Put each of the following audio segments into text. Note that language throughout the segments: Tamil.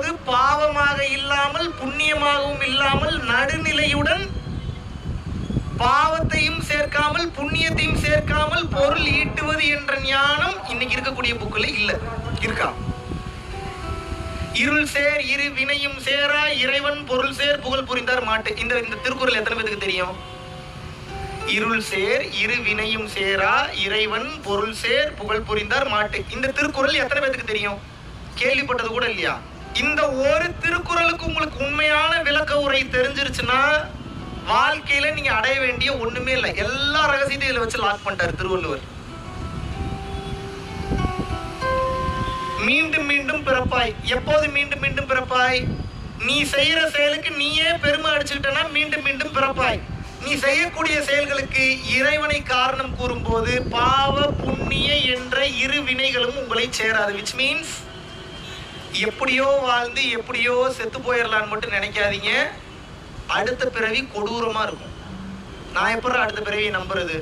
போது பாவமாக இல்லாமல் புண்ணியமாகவும் இல்லாமல் நடுநிலையுடன் பாவத்தையும் சேர்க்காமல் புண்ணியத்தையும் சேர்க்காமல் பொருள் ஈட்டுவது என்ற ஞானம் இன்னைக்கு இருக்கக்கூடிய புக்கில் இல்ல. இருக்கா? இருள் சேர் இரு வினையும் சேரா இறைவன் பொருள் சேர் புகழ் புரிந்தார் மாட்டு. இந்த இந்த திருக்குறள் எத்தனை பேருக்கு தெரியும்? இருள் சேர் இரு வினையும் சேரா இறைவன் பொருள் சேர் புகழ் புரிந்தார் மாட்டு. இந்த திருக்குறள் எத்தனை பேருக்கு தெரியும்? கேள்விப்பட்டது கூட இல்லையா? இந்த ஒரு திருக்குறளுக்கு உங்களுக்கு உண்மையான விளக்க உரை தெரிஞ்சிருச்சுன்னா வாழ்க்கையில நீங்க அடைய வேண்டிய ஒண்ணுமே இல்லை. எல்லா ரகசியத்தையும் இதுல வச்சு லாக் பண்ணிட்டாரு திருவள்ளுவர். மீண்டும் மீண்டும் பிறப்பாய். எப்போது மீண்டும் மீண்டும் பிறப்பாய்? நீ செய்யற செயலுக்கு நீயே பெருமை அடிச்சுக்கிட்டனா மீண்டும் மீண்டும் பிறப்பாய். நீ செய்யக்கூடிய செயல்களுக்கு இறைவனை காரணம் கூறும்போது பாவ புண்ணிய என்ற இரு வினைகளும் உங்களை சேராது. விச் மீன்ஸ் எப்படியோ வாழ்ந்து எப்படியோ செத்து போயிடலான்னு மட்டும் நினைக்காதீங்க. அடுத்த பிறவி கொடூரமா இருக்கும். நான் எப்படி அடுத்த பிறவியை நம்புறது?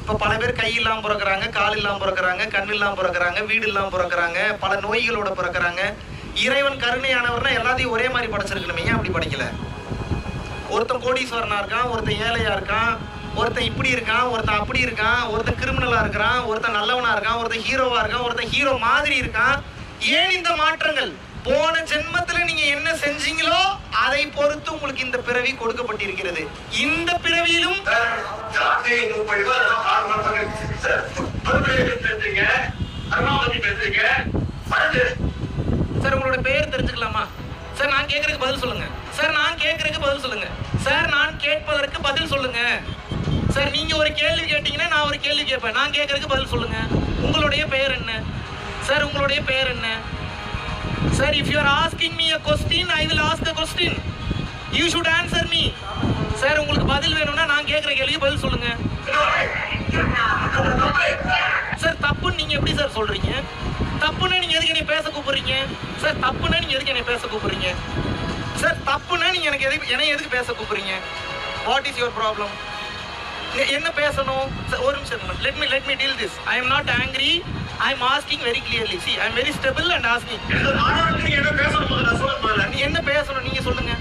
இப்போ பல பேர் கை இல்லாமல் பிறக்கிறாங்க கால் இல்லாமல் பிறக்கிறாங்க கண் இல்லாமல் பிறக்கறாங்க வீடு இல்லாமல் பிறக்கிறாங்க பல நோய்களோட பிறக்கிறாங்க. இறைவன் கருணையானவர்னா எல்லாத்தையும் ஒரே மாதிரி படைச்சிருக்கணுமே ஏன் அப்படி படைக்கல? ஒருத்தன் கோடீஸ்வரனா இருக்கான் ஒருத்தன் ஏழையா இருக்கான் ஒருத்தன் இப்படி இருக்கான் ஒருத்தன் அப்படி இருக்கான் ஒருத்தன் கிரிமினலா இருக்கிறான் ஒருத்தன் நல்லவனா இருக்கான் ஒருத்தன் ஹீரோவா இருக்கான் ஒருத்தன் ஹீரோ மாதிரி இருக்கான். ஏன் இந்த மாற்றங்கள்? போன ஜென்மத்துல நீங்க என்ன செஞ்சீங்களோ அதை பொறுத்து உங்களுக்கு இந்த பிறவி கொடுக்கப்பட்டிருக்கிறது. இந்த பிறவியிலும் சார் சார் உங்களோட பெயர் தெரிஞ்சுக்கலாமா? சார் நான் கேட்கறதுக்கு பதில் சொல்லுங்க. சார் நான் கேட்கறதுக்கு பதில் சொல்லுங்க. சார் நான் கேட்பதற்கு பதில் சொல்லுங்க. சார் நீங்க ஒரு கேள்வி கேட்டீங்கன்னா நான் ஒரு கேள்வி கேட்பேன். நான் கேட்கறதுக்கு பதில் சொல்லுங்க. உங்களுடைய பெயர் என்ன? சார் உங்களுடைய பெயர் என்ன? Sir if you are asking me a question I will ask the question you should answer me sir உங்களுக்கு பதில் வேணும்னா நான் கேட்குற கேள்விக்கு பதில் சொல்லுங்க. சார் தப்புன்னு நீங்க எப்படி சார் சொல்றீங்க? தப்புன்னா நீங்க எதுக்கு என்னை பேச கூப்பிடுறீங்க? சார் தப்புன்னா நீங்க எதுக்கு என்னை பேச கூப்பிடுறீங்க? சார் தப்புன்னா நீங்க எனக்கு எதுக்கு என்னை எதுக்கு பேச கூப்பிடுறீங்க? வாட் இஸ் யுவர் ப்ராப்ளம் என்ன பேசணும்? சார் ஒரு நிமிஷம் let me let me deal this I am not angry I am asking very clearly see I am very stable and asking நீ என்ன பேசணும்? நீங்க சொல்லுங்க.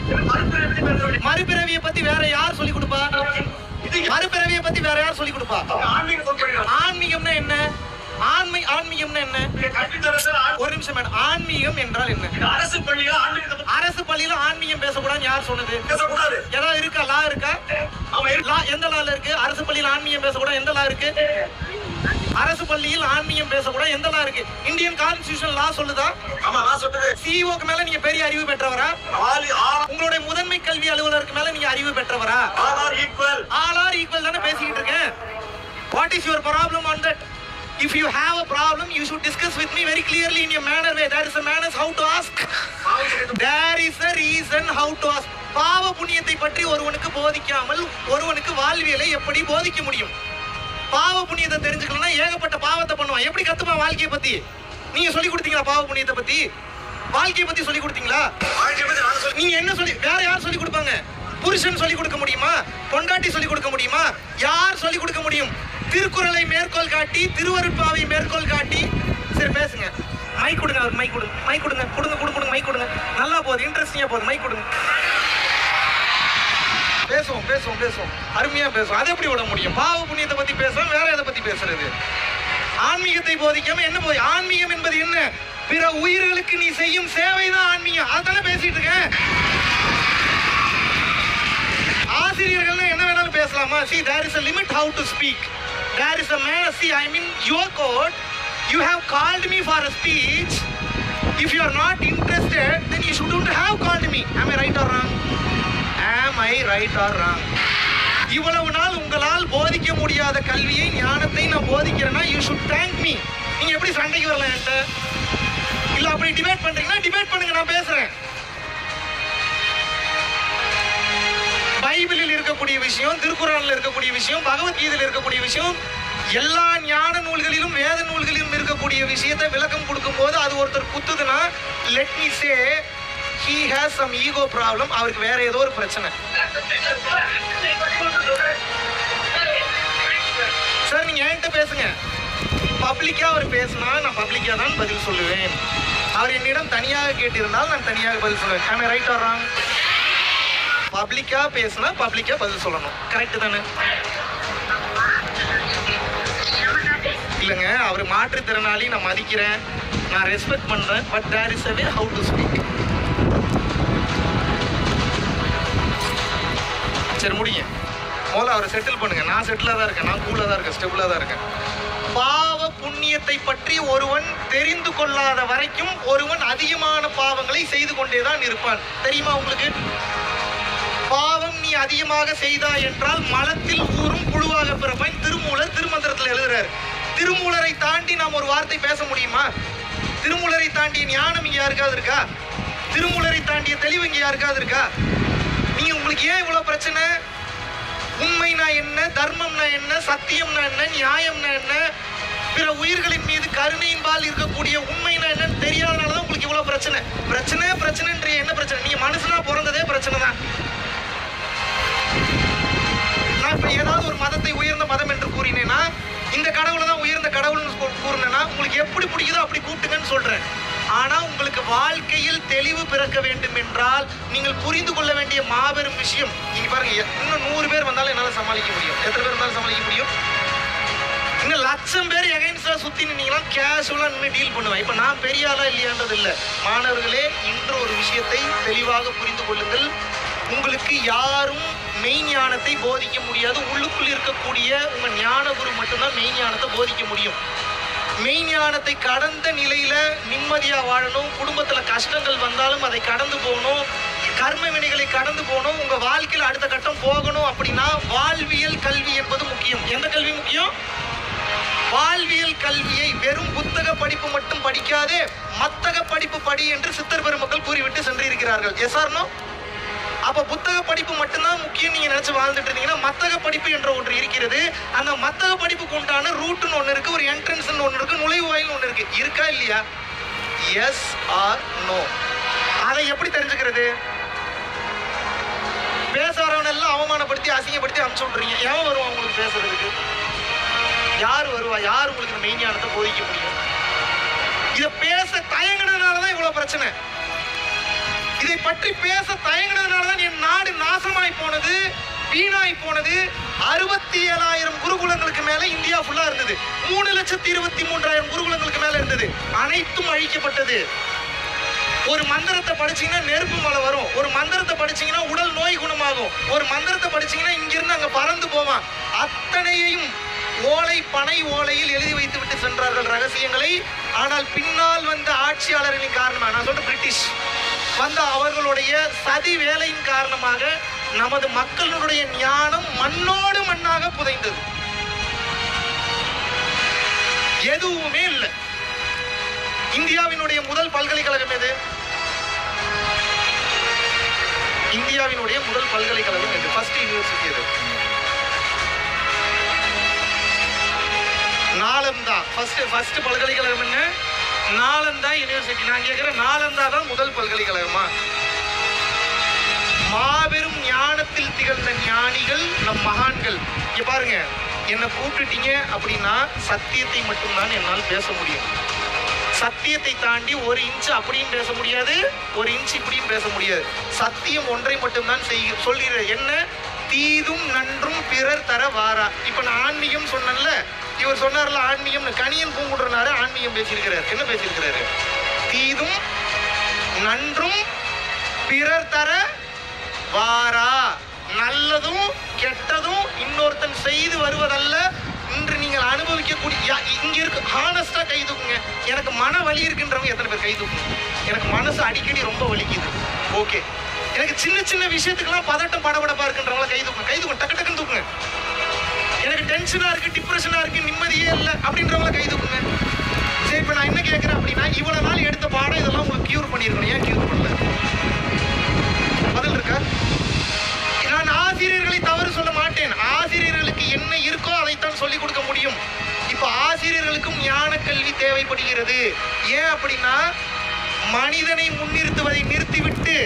மறுபிறவியை பத்தி வேற யார் சொல்லி கொடுப்பா? இது மறுபிறவியை பத்தி வேற யார் சொல்லி கொடுப்பா? ஆன்மீகம்னா என்ன? ஆன்மீ ஆன்மீகம்னா என்ன? ஒரு நிமிஷம் மேடம். ஆன்மீகம் என்றால் என்ன? அரசு பள்ளியா ஆன்மீகத்தை பத்தி அரசு பள்ளியில ஆன்மீகம் பேசக்கூடாதுன்னு யார் சொன்னது? பேசக்கூடாது. ஏதாவது இருக்கா? லா இருக்கா? எந்த லால இருக்கு? அரசு பள்ளியில் ஆன்மீகம் பேசக்கூடாது எந்த லா இருக்கு? அரசு பள்ளியில் ஆன்மீகம் பேசக்கூடாது. எந்த லா இருக்கு? இந்தியன் கான்ஸ்டியூஷன் லா சொல்லுதா? ஆமா நான் சொன்னது சிஇஓக்கு மேல நீங்க பெரிய அறிவு பெற்றவரா? உங்களுடைய முதன்மை கல்வி அலுவலருக்கு மேல நீங்க அறிவு பெற்றவரா? All are equal. All are equal தானே பேசிக்கிட்டு இருக்கேன். What is your problem on that if you have a problem you should discuss with me very clearly in your manner way there is a manners how to ask there is a reason how to ask பாவ புண்ணியத்தை பற்றி ஒருவனுக்கு போதிக்காமல் ஒருவனுக்கு வாழ்வியலை எப்படி போதிக்க முடியும்? பாவ புண்ணியத்தை தெரிஞ்சுக்கணும்னா ஏகப்பட்ட பாவத்தை பண்ணுவான். எப்படி கத்துப்பான் வாழ்க்கையை பத்தி? நீங்க சொல்லி கொடுத்தீங்களா பாவ புண்ணியத்தை பத்தி? வாழ்க்கையை பத்தி சொல்லி கொடுத்தீங்களா? வாழ்க்கை பத்தி நான் சொல்ல நீங்க என்ன சொல்லி வேற யார் சொல்லி கொடுப்பாங்க? புருஷன் சொல்லி கொடுக்க முடியுமா? பொண்டாட்டி சொல்லி கொடுக்க முடியுமா? யார் சொல்லி கொடுக்க முடியும்? திருக்குறளை மேற்கோள் காட்டி திருவருட்பாவை மேற்கோள் காட்டி. சரி பேசுங்க. மைக் கொடுங்க அவர் மைக் கொடுங்க. மைக் கொடுங்க கொடுங்க கொடுங்க கொடுங்க மைக் கொடுங்க. நல்லா போகுது இன்ட்ரெஸ்டிங்கா போகுது. மைக் கொடுங்க. பேசுவோம் பேசுவோம் பேசுவோம். அருமையா பேசுவோம். அதை எப்படி விட முடியும்? பாவ புண்ணியத்தை பத்தி பேசுறோம் வேற எதை பத்தி பேசுறது? ஆன்மீகத்தை போதிக்காம என்ன போய் ஆன்மீகம் என்பது என்ன? பிற உயிர்களுக்கு நீ செய்யும் சேவை தான் ஆன்மீகம். அதானே பேசிட்டு இருக்கேன் ஆசிரியர்கள் என்ன வேணாலும் பேசலாமா? See there is a limit how to speak there is a man see I mean your code you have called me for a speech if you are not interested then you should have called me I right or wrong am I right R wrong இவ்வளவு நாள் உங்களால் போதிக்க முடியாத கல்வியை ஞானத்தை நான் போதிக்கிறேன்னா யூ ஷுட் தேங்க் மீ நீங்க எப்படி சண்டைக்கு வரல என்கிட்ட? இல்ல அப்படி டிபேட் பண்றீங்கன்னா டிபேட் பண்ணுங்க நான் பேசுறேன். பைபிளில் இருக்கக்கூடிய விஷயம் திருக்குறளில் இருக்கக்கூடிய விஷயம் பகவத்கீதையில் இருக்கக்கூடிய விஷயம் எல்லா ஞான நூல்களிலும் வேத நூல்களிலும் இருக்கக்கூடிய விஷயத்தை விளக்கம் கொடுக்கும் போது அது ஒருத்தர் குத்துதுன்னா let me say he has some ego problem அவருக்கு வேற ஏதோ ஒரு பிரச்சனை. சார் நீங்க என்கிட்ட பேசுங்க. பப்ளிக்கா அவர் பேசினா நான் பப்ளிக்கா தான் பதில் சொல்லுவேன். அவர் என்னிடம் தனியாக கேட்டிருந்தால் நான் தனியாக பதில் சொல்லுவேன். ஆமே ரைட் வர்றாங்க பப்ளிக்கா பேசினா பப்ளிக்கா பதில் சொல்லணும். கரெக்ட் தானே? இல்லைங்க அவர் மாற்றுத்திறனாளி நான் மதிக்கிறேன். நான் ரெஸ்பெக்ட் பண்ணுறேன் but there is a way how to speak சரி முடிங்க. முதல்ல அவரை செட்டில் பண்ணுங்க. நான் செட்டிலாக தான் இருக்கேன். நான் கூலாக தான் இருக்கேன். ஸ்டெபிளாக தான் இருக்கேன். பாவ புண்ணியத்தை பற்றி ஒருவன் தெரிந்து கொள்ளாத வரைக்கும் ஒருவன் அதிகமான பாவங்களை செய்து கொண்டே தான் இருப்பான். தெரியுமா உங்களுக்கு? பாவம் நீ அதிகமாக செய்தாய் என்றால் மலத்தில் ஊறும் புழுவாக பிறப்பான். திருமூலர் திருமந்திரத்தில் எழுதுறாரு. திருமூலரை தாண்டி நாம் ஒரு வார்த்தை பேச முடியுமா? திருமூலரை தாண்டிய ஞானம் இங்கே யாருக்காவது இருக்கா? திருமூலரை தாண்டிய தெளிவு இங்கே யாருக்காவது இருக்கா? நீங்க உங்களுக்கு ஏன் இவ்வளவு பிரச்சனை? உண்மைனா என்ன? தர்மம்னா என்ன? சத்தியம்னா என்ன? நியாயம்னா என்ன? பிற உயிர்களின் மீது கருணையின்பால் இருக்கக்கூடிய உண்மைனா என்னன்னு தெரியாதனாலதான் உங்களுக்கு இவ்வளவு பிரச்சனை. பிரச்சனை பிரச்சனைன்ற என்ன பிரச்சனை? நீங்க மனுஷனா பிறந்ததே பிரச்சனை தான். நான் இப்ப ஏதாவது ஒரு மதத்தை உயர்ந்த மதம் என்று கூறினேன்னா இந்த கடவுளை தான் உயர்ந்த கடவுள்னு கூறினேன்னா உங்களுக்கு எப்படி பிடிக்குதோ அப்படி கூப்பிட்டுங்கன்னு சொல்றேன். ஆனா உங்களுக்கு வாழ்க்கையில் தெளிவு பிறக்க வேண்டும் என்றால் நீங்கள் புரிந்து கொள்ள வேண்டிய மாபெரும் விஷயம் நீங்க பாருங்க இன்னும் நூறு பேர் வந்தாலும் என்னால சமாளிக்க முடியும். எத்தனை பேர் வந்தாலும் சமாளிக்க முடியும்? இன்னும் லட்சம் பேர் எகைன்ஸ்டா சுத்தி நின்னீங்கன்னா கேஷுவலா நின்று டீல் பண்ணுவேன். இப்ப நான் பெரிய ஆளாக இல்லையான்றது இல்ல மாணவர்களே இன்று ஒரு விஷயத்தை தெளிவாக புரிந்து கொள்ளுங்கள். உங்களுக்கு யாரும் மெய் ஞானத்தை போதிக்க முடியாது. உள்ளுக்குள் இருக்கக்கூடிய உங்க ஞான குரு மட்டும்தான் மெய் ஞானத்தை போதிக்க முடியும். மெய்ஞானத்தை கடந்த நிலையில நிம்மதியா வாழணும். குடும்பத்துல கஷ்டங்கள் வந்தாலும் அதை கடந்து போகணும். கர்ம வினைகளை கடந்து போகணும். உங்க வாழ்க்கையில் அடுத்த கட்டம் போகணும் அப்படின்னா வாழ்வியல் கல்வி என்பது முக்கியம். எந்த கல்வி முக்கியம்? வாழ்வியல் கல்வியை வெறும் புத்தக படிப்பு மட்டும் படிக்காதே மத்தக படிப்பு படி என்று சித்தர் பெருமக்கள் கூறிவிட்டு சென்றிருக்கிறார்கள். எஸ் ஆர்னோ அப்ப புத்தக படிப்பு மட்டும்தான் முக்கியம் நீங்க நினைச்சு வாழ்ந்துட்டு இருந்தீங்கன்னா மத்தக படிப்பு என்ற ஒன்று இருக்கிறது. அந்த மத்தக படிப்புக்கு உண்டான ரூட்னு ஒன்று இருக்கு ஒரு என்ட்ரன்ஸ் ஒன்று இருக்கு நுழைவாயில் ஒன்று இருக்கு. இருக்கா இல்லையா? எஸ் ஆர் நோ அதை எப்படி தெரிஞ்சுக்கிறது? பேசுறவன் எல்லாம் அவமானப்படுத்தி அசிங்கப்படுத்தி அனுப்பிச்சு விட்றீங்க எவன் வருவான் உங்களுக்கு பேசுறதுக்கு? யார் வருவா? யார் உங்களுக்கு மெய்ஞானத்தை போதிக்க முடியும்? இதை பேச தயங்கினதுனால தான் இவ்வளவு பிரச்சனை. இதை பற்றி பேச தயங்கினதுனாலதான் என் நாடு நாசமாய் போனது வீணாய் போனது. அறுபத்தி ஏழாயிரம் குருகுலங்களுக்கு மேல இந்தியா ஃபுல்லா இருந்தது. மூணு லட்சத்தி இருபத்தி மூன்றாயிரம் குருகுலங்களுக்கு மேல இருந்தது. அனைத்தும் அழிக்கப்பட்டது. ஒரு மந்திரத்தை படிச்சீங்கன்னா நெருப்பு மலை வரும். ஒரு மந்திரத்தை படிச்சீங்கன்னா உடல் நோய் குணமாகும். ஒரு மந்திரத்தை படிச்சீங்கன்னா இங்கிருந்து அங்க பறந்து போவான். அத்தனையையும் ஓலை பனை ஓலையில் எழுதி வைத்து விட்டு சென்றார்கள் ரகசியங்களை. ஆனால் பின்னால் வந்த ஆட்சியாளர்களின் காரணமாக நான் சொல்றேன் பிரிட்டிஷ். வந்த அவர்களுடைய சதி வேலையின் காரணமாக நமது மக்களுடைய ஞானம் மண்ணோடு மண்ணாக புதைந்தது. எதுவுமே இல்லை. இந்தியாவினுடைய முதல் பல்கலைக்கழகம் எது? இந்தியாவினுடைய முதல் பல்கலைக்கழகம் எது? ஃபர்ஸ்ட் யூனிவர்சிட்டி எது? நாலந்தா ஃபர்ஸ்ட் ஃபர்ஸ்ட் பல்கலைக்கழகம் என்ன? நாலந்தா யூனிவர்சிட்டி நான் கேட்கிறேன் நாலந்தா தான் முதல் பல்கலைக்கழகமா? மாபெரும் ஞானத்தில் திகழ்ந்த ஞானிகள் நம் மகான்கள். இங்க பாருங்க என்னை கூப்பிட்டுட்டீங்க அப்படின்னா சத்தியத்தை மட்டும்தான் என்னால் பேச முடியும். சத்தியத்தை தாண்டி ஒரு இன்ச் அப்படியும் பேச முடியாது ஒரு இன்ச் இப்படியும் பேச முடியாது. சத்தியம் ஒன்றை மட்டும்தான் செய்ய சொல்லிடுற என்ன? தீதும் நன்றும் பிறர் தர வாரா. இப்ப நான் ஆன்மீகம் சொன்னேன்ல இவர் சொன்னார்ல ஆன்மீகம் கனியன் பூங்குடுறனாரு ஆன்மீகம் பேசியிருக்கிறார். என்ன பேசியிருக்கிறாரு? தீதும் நன்றும் பிறர் தர வாரா. நல்லதும் கெட்டதும் இன்னொருத்தன் செய்து வருவதல்ல. இன்று நீங்கள் அனுபவிக்கக்கூடிய இங்க இருக்கு ஹானஸ்டா கை தூக்குங்க. எனக்கு மன வலி இருக்குன்றவங்க எத்தனை பேர் கை தூக்குங்க? எனக்கு மனசு அடிக்கடி ரொம்ப வலிக்குது. ஓகே எனக்கு சின்ன சின்ன விஷயத்துக்கெல்லாம் பதட்டம் படபடப்பா இருக்குன்றவங்கள கை தூக்குங்க. கை தூக்குங்க. டக்கு டக்குன்னு தூக்குங்க. எனக்கு டென்ஷனா இருக்கு டிப்ரெஷனா இருக்கு நிம்மதியே இல்லை அப்படின்றவங்கள கைது தூக்குங்க. சரி இப்போ நான் என்ன கேட்குறேன் அப்படின்னா இவ்வளவு நாள் எடுத்த பாடம் இதெல்லாம் உங்களுக்கு கியூர் பண்ணியிருக்கணும். ஏன் கியூர் பண்ணல? பதில் இருக்கா? நான் ஆசிரியர்களை தவறு சொல்ல மாட்டேன். ஆசிரியர்களுக்கு என்ன இருக்கோ அதைத்தான் சொல்லிக் கொடுக்க முடியும். இப்போ ஆசிரியர்களுக்கும் ஞான கல்வி தேவைப்படுகிறது. ஏன் அப்படின்னா மனிதனை முன்னிறுத்துவதை நிறுத்திவிட்டு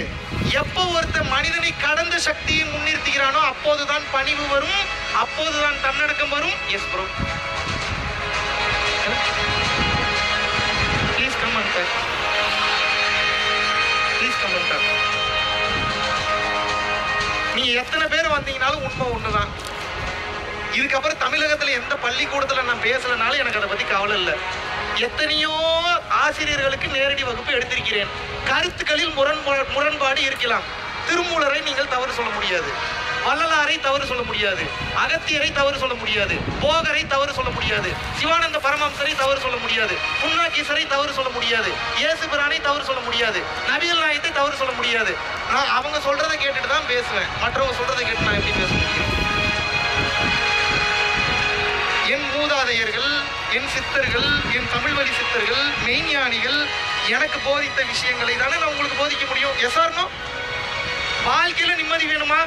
எப்போ ஒருத்த மனிதனை கடந்த சக்தியை முன்னிறுத்துகிறானோ அப்போதுதான் பணிவு வரும் அப்போதுதான் தன்னடக்கம் வரும். Yes bro please come and sir நீங்க எத்தனை பேர் வந்தீங்கனாலும் உண்மை ஒண்ணுதான். இதுக்கப்புறம் தமிழகத்துல எந்த பள்ளிக்கூடத்துல நான் பேசலனாலும் எனக்கு அதை பத்தி கவலை இல்லை. எத்தனையோ ஆசிரியர்களுக்கு நேரடி வகுப்பு எடுத்திருக்கிறேன். கருத்துக்களில் முரண்பா முரண்பாடு இருக்கலாம். திருமூலரை நீங்கள் தவறு சொல்ல முடியாது. வள்ளலாரை தவறு சொல்ல முடியாது. அகத்தியரை தவறு சொல்ல முடியாது. போகரை தவறு சொல்ல முடியாது. சிவானந்த பரமஹம்சரை தவறு சொல்ல முடியாது. புண்ணாக்கீசரை தவறு சொல்ல முடியாது. இயேசு பிரானை தவறு சொல்ல முடியாது. நபிகள் நாயத்தை தவறு சொல்ல முடியாது. நான் அவங்க சொல்றதை கேட்டுட்டு தான் பேசுவேன். மற்றவங்க சொல்றதை கேட்டு நான் எப்படி பேச முடியும்? என் மூதாதையர்கள் என் சித்தர்கள் என் தமிழ் வழி சித்தர்கள் மெய்ஞானிகள் எனக்கு போதித்த விஷயங்களை தானே நான் உங்களுக்கு போதிக்க முடியும். எஸ் ஆர்னோ வாழ்க்கையில நிம்மதி வேணுமா?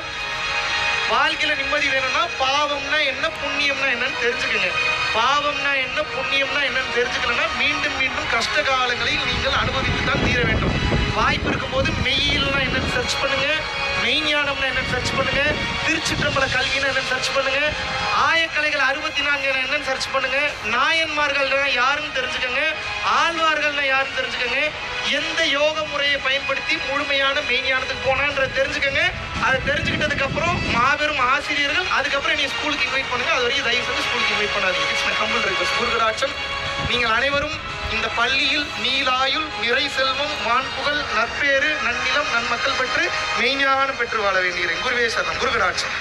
வாழ்க்கையில நிம்மதி வேணும்னா பாவம்னா என்ன புண்ணியம்னா என்னன்னு தெரிஞ்சுக்கங்க. பாவம்னா என்ன புண்ணியம்னா என்னன்னு தெரிஞ்சுக்கலன்னா மீண்டும் மீண்டும் கஷ்ட காலங்களில் நீங்கள் அனுபவித்து தான் தீர வேண்டும். வாய்ப்பு இருக்கும்போது மெய்யில்னா என்னன்னு சர்ச் பண்ணுங்க. மெய்ஞானம்னா என்னன்னு சர்ச் பண்ணுங்க. திருச்சிற்றம்பல கல்வினா என்னன்னு சர்ச் பண்ணுங்க. ஆயக்கலைகள் அறுபத்தி நான்கு என்னன்னு சர்ச் பண்ணுங்க. நாயன்மார்கள்னா யாருன்னு தெரிஞ்சுக்கோங்க. ஆழ்வார்கள்னா யாருன்னு தெரிஞ்சுக்கோங்க. எந்த யோக முறையை பயன்படுத்தி முழுமையான மெய்ஞானத்துக்கு போனான்றதை தெரிஞ்சுக்கோங்க. அதை தெரிஞ்சுக்கிட்டதுக்கு அப்புறம் மாபெரும் ஆசிரியர்கள் அதுக்கப்புறம் நீ ஸ்கூலுக்கு இன்வைட் பண்ணுங்க. அது வரைக்கும் தயவு செஞ்சு ஸ்கூலுக்கு இன்வைட் பண்ணாதீங்க. இட்ஸ் மை கம்பல் ரிக்வஸ்ட் குருகராட்சம் நீங்கள் அனைவரும் இந்த பள்ளியில் நீலாயுள் நிறை செல்வம் வான்புகழ் நற்பேறு நன்னிலம் நன்மக்கள் பெற்று மெய்ஞானம் பெற்று வாழ வேண்டுகிறேன் குருவே சரணம். குருகராட்சம்